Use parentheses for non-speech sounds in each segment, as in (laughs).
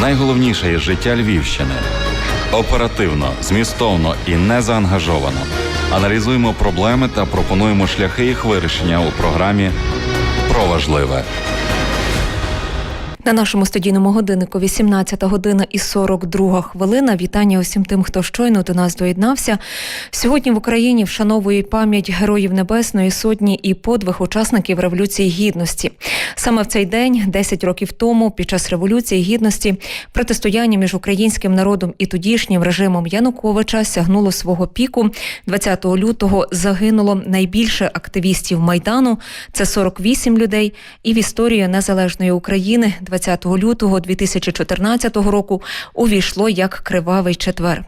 Найголовніше із життя Львівщини. Оперативно, змістовно і незаангажовано. Аналізуємо проблеми та пропонуємо шляхи їх вирішення у програмі Про важливе. На нашому студійному годиннику 18 година і 42 хвилина. Вітання усім тим, хто щойно до нас доєднався. Сьогодні в Україні вшановують пам'ять героїв Небесної Сотні і подвиг учасників Революції Гідності. Саме в цей день, 10 років тому, під час Революції Гідності, протистояння між українським народом і тодішнім режимом Януковича сягнуло свого піку. 20 лютого загинуло найбільше активістів Майдану. Це 48 людей. І в історію незалежної України 20 лютого 2014 року увійшло як кривавий четвер.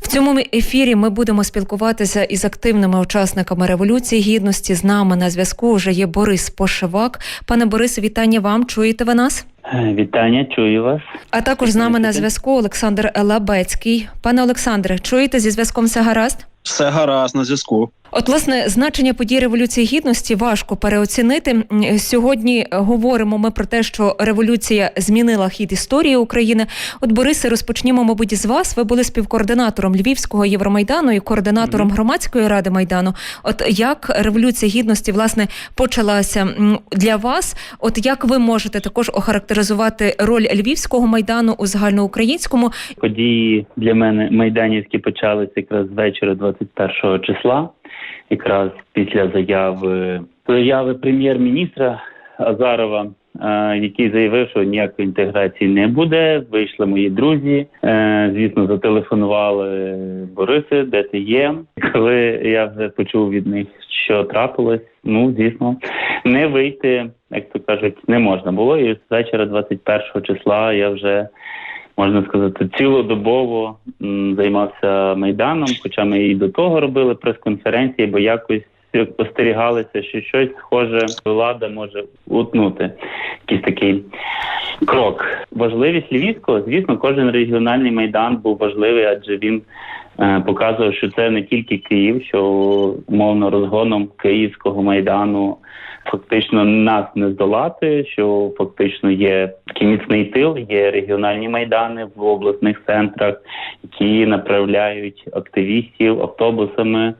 В цьому ефірі ми будемо спілкуватися із активними учасниками революції гідності. З нами на зв'язку вже є Борис Пошивак. Пане Борисе, вітання вам. Чуєте ви нас? Е, Вітання, чую вас. А також з нами на зв'язку Олександр Лабецький. Пане Олександре, чуєте зі зв'язком все гаразд? Все гаразд на зв'язку. От, власне, значення подій революції гідності важко переоцінити. Сьогодні говоримо ми про те, що революція змінила хід історії України. От Борисе, розпочнімо, мабуть, з вас. Ви були співкоординатором Львівського Євромайдану і координатором громадської ради майдану. От як революція гідності власне почалася для вас? От як ви можете також охарактеризувати роль Львівського майдану у загальноукраїнському? Події для мене майданівські почалися якраз з вечора 21 числа, якраз після заяви заяви прем'єр-міністра Азарова. е, Який заявив, що ніякої інтеграції не буде. Вийшли мої друзі. е, Звісно, зателефонували Бориси, де ти є. Коли я вже почув від них, що трапилось, ну звісно, не вийти, як то кажуть, не можна було. І з вечора 21 числа я вже можна сказати, цілодобово займався майданом. Хоча ми і до того робили прес-конференції, бо якось остерігалися, що щось схоже влада може утнути. Якийсь такий крок. Важливість Львівського, звісно, кожен регіональний майдан був важливий, адже він показував, що це не тільки Київ, що умовно розгоном Київського майдану фактично нас не здолати, що фактично є такий міцний тил, є регіональні майдани в обласних центрах, які направляють активістів автобусами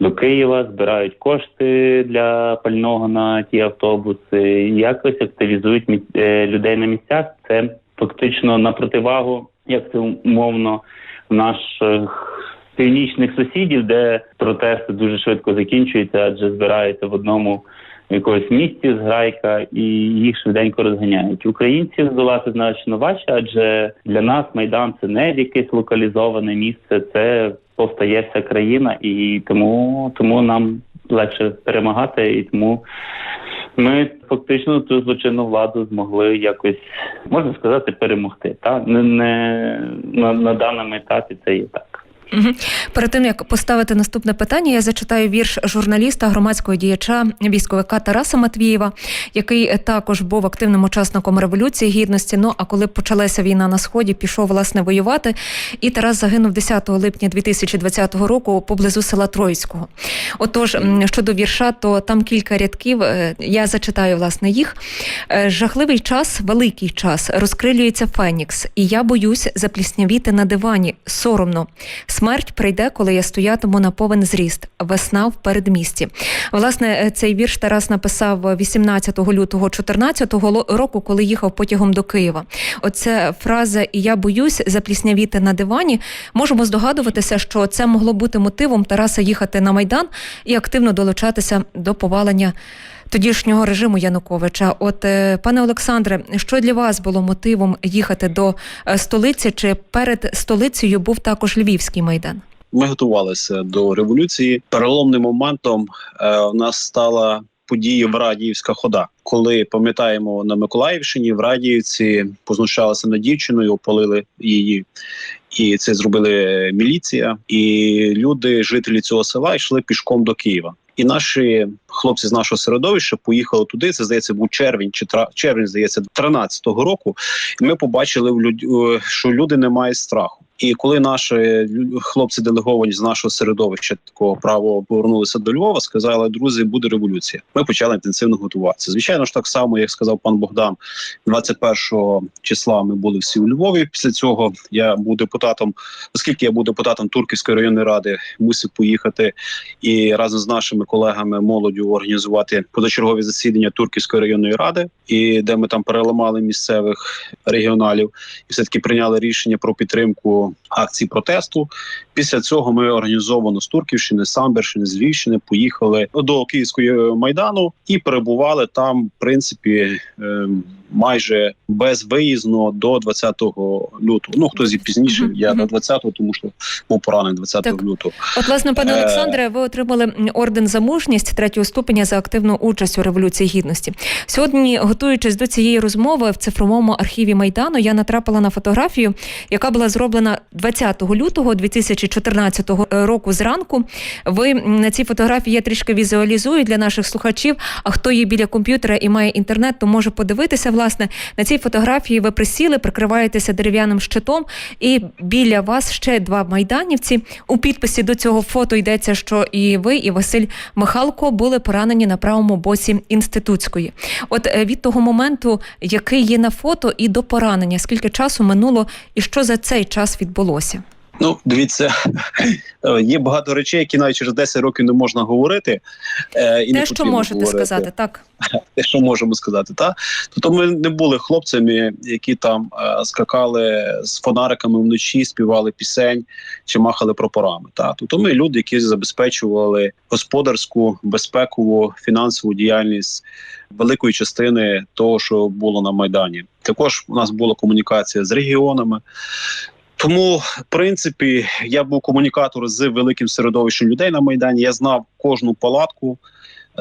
до Києва, збирають кошти для пального на ті автобуси, якось активізують е, людей на місцях. Це фактично на противагу, як це умовно наших північних сусідів, де протести дуже швидко закінчуються, адже збираються в одному якогось місці зграйка і їх швиденько розганяють. Українців здолати значно важче, адже для нас майдан це не якесь локалізоване місце, це повстає вся країна, і тому тому нам легше перемагати, і тому ми фактично цю злочинну владу змогли якось можна сказати перемогти. Та не, не на, на даному етапі це є так. Мгм. Перед тим як поставити наступне питання, я зачитаю вірш журналіста, громадського діяча, військовика Тараса Матвієва, який також був активним учасником революції гідності. Ну а коли почалася війна на сході, пішов власне воювати. І Тарас загинув 10 липня 2020 року поблизу села Троїцького. Отож, щодо вірша, то там кілька рядків. е, Я зачитаю власне їх. Е, Жахливий час, великий час, розкрилюється Фенікс, і я боюсь запліснявіти на дивані. Соромно. Смерть прийде, коли я стоятиму на повен зріст. Весна в передмісті. Власне, е, цей вірш Тарас написав 18 лютого 14 ло- року, коли їхав потягом до Києва. Оце фраза я боюсь запліснявіти на дивані. Можемо здогадуватися, що це могло бути мотивом Тараса їхати на майдан і активно долучатися до повалення. Тодішнього режиму Януковича, от е, пане Олександре, що для вас було мотивом їхати до е, столиці? Чи перед столицею був також Львівський майдан? Ми готувалися до революції. Переломним моментом е, у нас стала подія в Радіївська хода. Коли пам'ятаємо на Миколаївщині, в Радіївці познущалися над дівчиною, опалили її, і це зробили міліція. І люди, жителі цього села, йшли пішком до Києва. І наші хлопці з нашого середовища поїхали туди. Це здається, був червень чи тра... червень, здається, 13-го року. І ми побачили в люд... що люди не мають страху. І коли наші хлопці делеговані з нашого середовища такого правого повернулися до Львова, сказали, друзі, буде революція. Ми почали інтенсивно готуватися. Звичайно ж, так само, як сказав пан Богдан, 21 числа ми були всі у Львові. Після цього я був депутатом, оскільки я був депутатом Турківської районної ради, мусив поїхати і разом з нашими колегами молоддю організувати позачергові засідання Турківської районної ради, і де ми там переламали місцевих регіоналів і все таки прийняли рішення про підтримку акцій протесту. Після цього ми організовано з Турківщини, Самберщини, з Львівщини поїхали до Київської майдану і перебували там, в принципі, ем, майже безвиїзно до 20 лютого. Ну хтось і пізніше. Я до 20-го, тому що був поранений 20 Так. лютого. От, власне, пане Е, Олександре, ви отримали орден за мужність третього ступеня за активну участь у революції гідності. Сьогодні, готуючись до цієї розмови в цифровому архіві майдану, я натрапила на фотографію, яка була зроблена 20 лютого 2014 року зранку. Ви на цій фотографії я трішки візуалізую для наших слухачів. А хто є біля комп'ютера і має інтернет, то може подивитися. Власне, на цій фотографії ви присіли, прикриваєтеся дерев'яним щитом, і біля вас ще два майданівці. У підписі до цього фото йдеться, що і ви, і Василь Михалко були поранені на правому боці інститутської. От е, від того моменту, який є на фото, і до поранення, скільки часу минуло, і що за цей час відбулося? Ну, дивіться, (laughs) є багато речей, які навіть через 10 років не можна говорити. е, І не Те, що можете говорити. сказати, так (laughs) те, що можемо сказати, та тобто ми не були хлопцями, які там е, скакали з фонариками вночі, співали пісень чи махали прапорами. Та тобто ми люди, які забезпечували господарську, безпекову, фінансову діяльність великої частини того, що було на майдані. Також у нас була комунікація з регіонами. Тому, в принципі, я був комунікатор з великим середовищем людей на майдані. Я знав кожну палатку.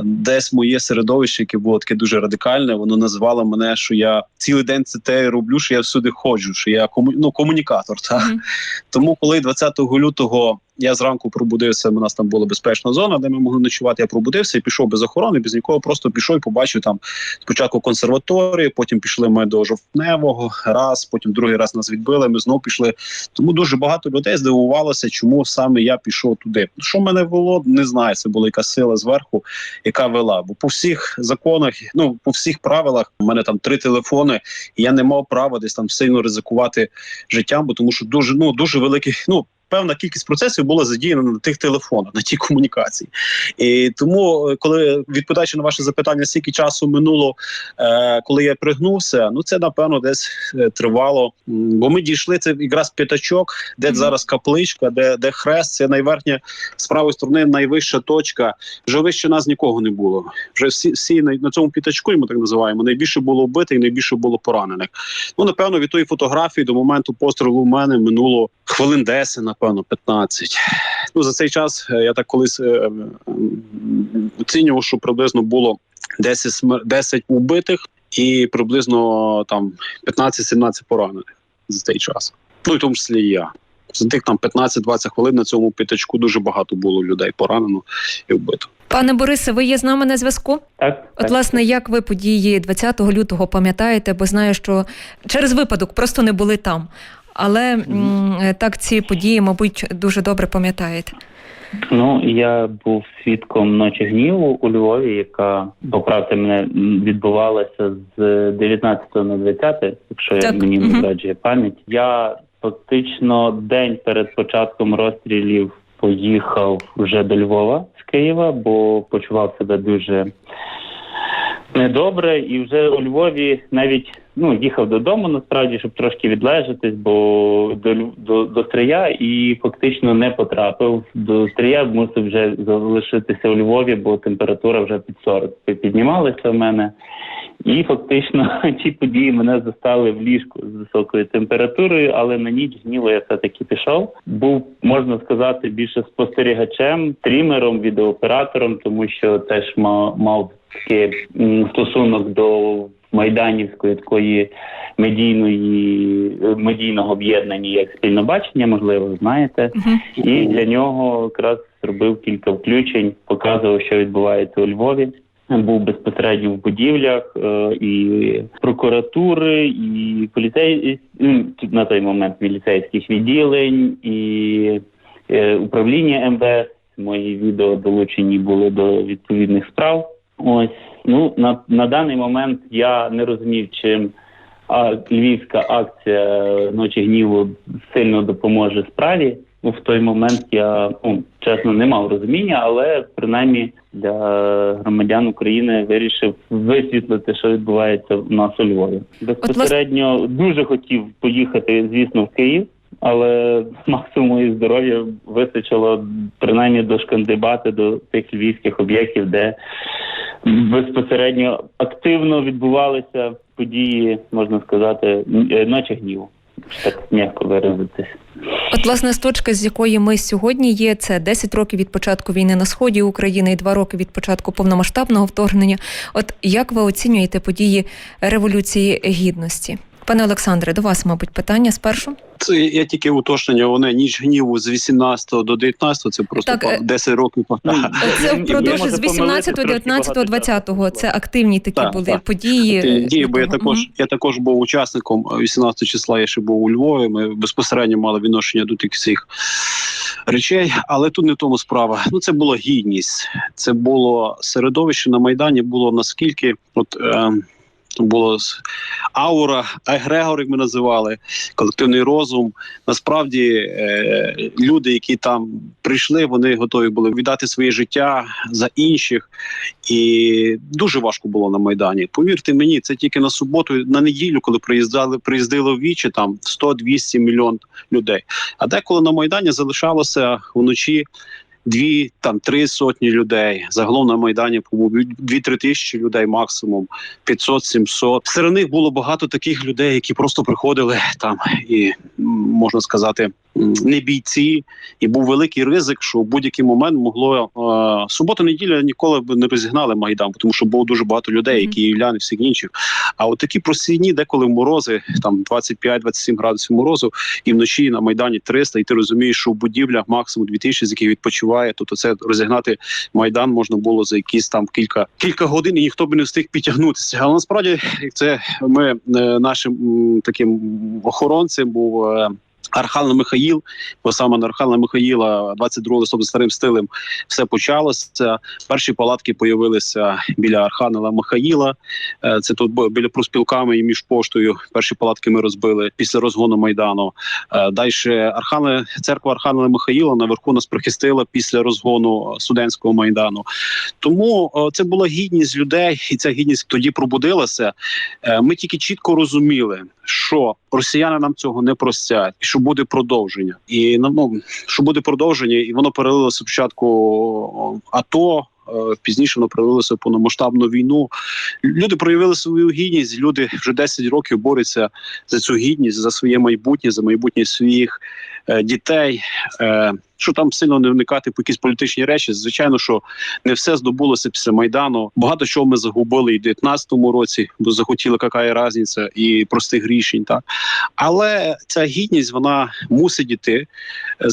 Десь моє середовище, яке було таке дуже радикальне, воно називало мене, що я цілий день це те роблю, що я всюди ходжу, що я кому... ну, комунікатор. Та? Мгм. Тому, коли 20 лютого я зранку пробудився, у нас там була безпечна зона, де ми могли ночувати. Я пробудився і пішов без охорони, без нікого. Просто пішов і побачив там спочатку консерваторію, потім пішли ми до жовтневого, раз, потім другий раз нас відбили. Ми знов пішли. Тому дуже багато людей здивувалося, чому саме я пішов туди. Що мене вело, не знаю. Це була якась сила зверху, яка вела. Бо по всіх законах, ну по всіх правилах, у мене там три телефони, і я не мав права десь там сильно ризикувати життям, бо тому що дуже ну дуже великий. Ну певна кількість процесів була задіяна на тих телефонах, на тій комунікації. І тому, е, коли відповідаючи на ваше запитання, скільки часу минуло, е, коли я пригнувся, ну це напевно десь е, тривало. Бо ми дійшли це якраз п'ятачок, де Мгм. зараз капличка, де, де хрест, це найверхня з правої сторони найвища точка. Вже вище нас нікого не було. Вже всі, всі на, на цьому п'ятачку, ми так називаємо, найбільше було вбитих, найбільше було поранених. Ну, напевно, від тої фотографії до моменту пострілу у мене минуло хвилин 10, напевно, 15. Ну, за цей час е, я так колись е, е, м, оцінював, що приблизно було 10, смер- 10 убитих і приблизно там 15-17 поранених за цей час. Ну, і в тому числі і я. За тих там 15-20 хвилин на цьому п'ятачку дуже багато було людей поранено і вбито. Пане Борисе, ви є з нами на зв'язку? Так, От, так. власне, як ви події 20 лютого пам'ятаєте, бо знаю, що через випадок просто не були там. Але м, е, так ці події, мабуть, дуже добре пам'ятаєте. Ну я був свідком ночі гніву у Львові, яка поправте мене відбувалася з 19 на 20, якщо Так, я мені не зраджує пам'ять. Я фактично день перед початком розстрілів поїхав вже до Львова з Києва, бо почував себе дуже недобре, і вже у Львові навіть ну їхав додому насправді, щоб трошки відлежатись, бо до до, до Стрия і фактично не потрапив. До Стрия мусив вже залишитися у Львові, бо температура вже під 40 піднімалася в мене. І фактично (laughs) ці події мене застали в ліжку з високою температурою, але на ніч гніву я все-таки пішов. Був можна сказати більше спостерігачем, трімером, відеооператором, тому що теж мав, мав такий стосунок до майданівської такої медійної е, медійного об'єднання, як спільне бачення, можливо, знаєте. Мгм. І для нього якраз зробив кілька включень, показував, що відбувається у Львові. був безпосередньо в будівлях е, і прокуратури, і поліцей ну, на той момент міліцейських відділень, і е, управління МВС. Мої відео долучені були до відповідних справ. Ось ну на, на даний момент я не розумів, чим а, львівська акція ночі гніву сильно допоможе справі. Ну, в той момент я ну, чесно не мав розуміння, але принаймні для громадян України вирішив висвітлити, що відбувається в нас у Львові. Безпосередньо дуже хотів поїхати, звісно, в Київ, але (laughs) максимум моєї здоров'я вистачило принаймні дошкандибати до тих львівських об'єктів, де безпосередньо активно відбувалися події, можна сказати, наче ночі гніву. Так м'яко виразитись. От, власне, з точки, з якої ми сьогодні є, це 10 років від початку війни на сході України і 2 роки від початку повномасштабного вторгнення. От як ви оцінюєте події революції гідності? Пане Олександре, до вас, мабуть, питання спершу. Це я тільки уточнення. Вони ніч гніву з 18 до 19, Це просто Так, е, 10 років. Ну, Це (laughs) впродовж з 18, помилитись, 19, трошки 20 багато Це активні такі Так, були так. події. Дії, бо я також я також був учасником 18 числа. Я ще був у Львові. Ми безпосередньо мали відношення до тих всіх речей, але тут не в тому справа. Ну це була гідність. Це було середовище на майдані. Було наскільки от. Е, було аура, егрегор, як ми називали, колективний розум. Насправді е, люди, які там прийшли, вони готові були віддати своє життя за інших. І дуже важко було на майдані. Повірте мені, це тільки на суботу, на неділю, коли приїздили в вічі там 100-200 мільйон людей. А деколи на майдані залишалося вночі. Дві там три сотні людей. Загалом на майдані по-моєму, дві-три тисячі людей максимум, 500-700. Серед них було багато таких людей, які просто приходили там і можна сказати, не бійці, і був великий ризик, що в будь-який момент могло е, субота, неділя ніколи б не розігнали майдан, тому що було дуже багато людей, які київляни, всіх інших. А от такі просідні, деколи морози, там 25-27 градусів морозу, і вночі на майдані 300, і ти розумієш, що в будівлях максимум 2000, з яких відпочиває. Тобто це розігнати майдан можна було за якісь там кілька кілька годин, і ніхто би не встиг підтягнутися. Але насправді це ми е, нашим таким охоронцем був. е, Архангел Михаїл, бо саме на Архангела Михаїла 22 листопада старим стилем все почалося. Перші палатки появилися біля Архангела Михаїла. Е, Це тут біля проспілками і між поштою. Перші палатки ми розбили після розгону майдану. Далі Архангел, церква Архангела Михаїла наверху нас прихистила після розгону е, студентського майдану. Тому е, це була гідність людей, і ця гідність тоді пробудилася. Е, Ми тільки чітко розуміли, що росіяни нам цього не простять, що буде продовження. І ну, ну, що буде продовження, і воно перелилося спочатку АТО. е, Пізніше воно проявилося повномасштабну війну. Люди проявили свою гідність. Люди вже 10 років борються за цю гідність, за своє майбутнє, за майбутнє своїх дітей. Е, що там сильно не вникати по якісь політичні речі. Звичайно, що не все здобулося після майдану. Багато чого ми загубили і в 19-му році, бо захотіли яка різниця і простих рішень. Так але ця гідність вона мусить іти, е,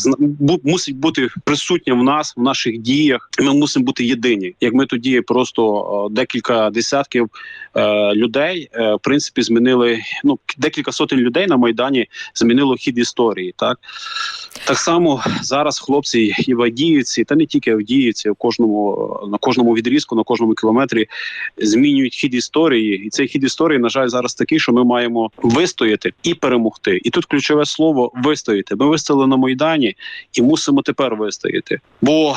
мусить бути присутня в нас, в наших діях. Ми мусимо бути єдині. Як ми тоді просто е, декілька десятків е, людей, е, в принципі, змінили ну декілька сотень людей на майдані змінило хід історії. Так так само зараз хлопці і в Авдіївці, та не тільки Авдіївці, в кожному на кожному відрізку, на кожному кілометрі змінюють хід історії, і цей хід історії, на жаль, зараз такий, що ми маємо вистояти і перемогти. І тут ключове слово вистояти. Ми вистояли на майдані і мусимо тепер вистояти. Бо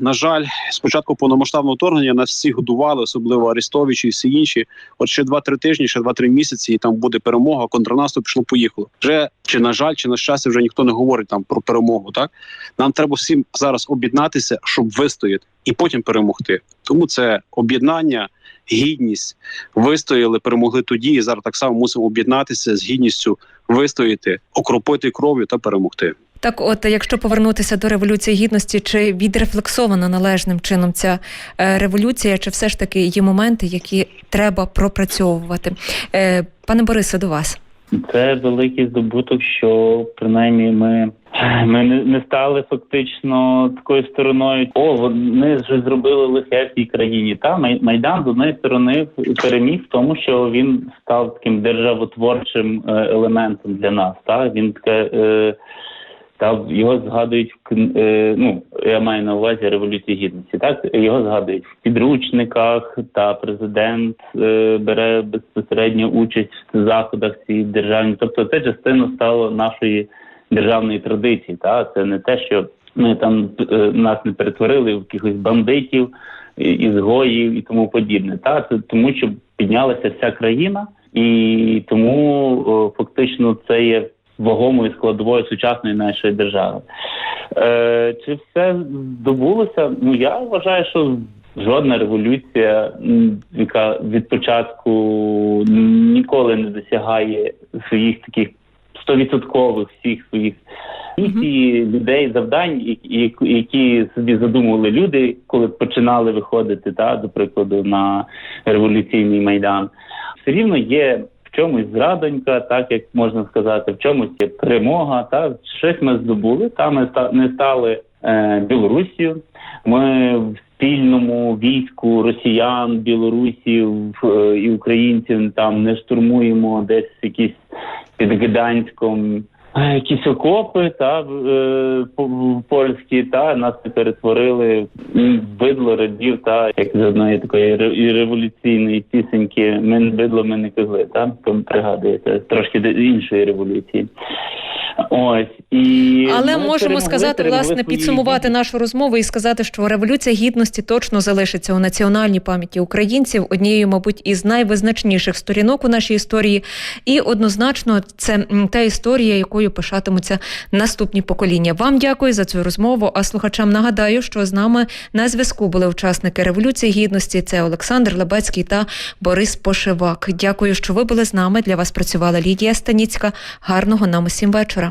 на жаль, спочатку повномасштабного вторгнення нас всі годували, особливо Арестович і всі інші. От ще 2-3 тижні, ще 2-3 місяці, і там буде перемога. Контрнаступ пішло, поїхало. Вже чи на жаль, чи на щастя, вже ніхто не говорить там про перемогу. Так нам треба всім зараз об'єднатися, щоб вистояти, і потім перемогти. Тому це об'єднання, гідність вистояли, перемогли тоді. І зараз так само мусимо об'єднатися з гідністю, вистояти, окропити кров'ю та перемогти. Так, от якщо повернутися до революції гідності, чи відрефлексована належним чином ця е, революція, чи все ж таки є моменти, які треба пропрацьовувати? Е, Пане Борисе, до вас. Це великий здобуток, що принаймні ми Ми не, стали фактично такою стороною. О, вони вже зробили лихе цій країні. Та майдан з однієї сторони переміг в тому, що він став таким державотворчим е, елементом для нас. Та він таке. Е, та його згадують в е, ну я маю на увазі революції гідності. Так його згадують в підручниках, та президент е, бере безпосередньо участь в заходах цій державні. Тобто, це частина стало нашої державної традиції. Та це не те, що ми там е, нас не перетворили в якихось бандитів, ізгоїв і тому подібне. Та це тому, що піднялася вся країна, і тому о, фактично це є вагомою складовою сучасної нашої держави. Е, чи все здобулося? Ну я вважаю, що жодна революція, яка від початку ніколи не досягає своїх таких стовідсоткових всіх своїх місій, людей, завдань, які собі задумували люди, коли починали виходити, та до прикладу, на революційний майдан. Все рівно є чомусь зрадонька, так як можна сказати, в чомусь є перемога. Та щось ми здобули. Та ми не стали е, Білорусію. Ми в спільному війську росіян, білорусів е, і українців там не штурмуємо десь якісь під Гданськом. Е, Якісь окопи та е, польські, та нас перетворили бидло радів, та як з одної такої революційної пісеньки Ми бидло, ми не козли, та пригадуєте трошки іншої революції. Ось і Але ми можемо сказати, власне, свої підсумувати нашу розмову і сказати, що революція гідності точно залишиться у національній пам'яті українців однією, мабуть, із найвизначніших сторінок у нашій історії. І однозначно, це та історія, якою пишатимуться наступні покоління. Вам дякую за цю розмову. А слухачам нагадаю, що з нами на зв'язку були учасники революції гідності. Це Олександр Лебецький та Борис Пошивак. Дякую, що ви були з нами. Для вас працювала Лідія Станіцька. Гарного нам усім вечора.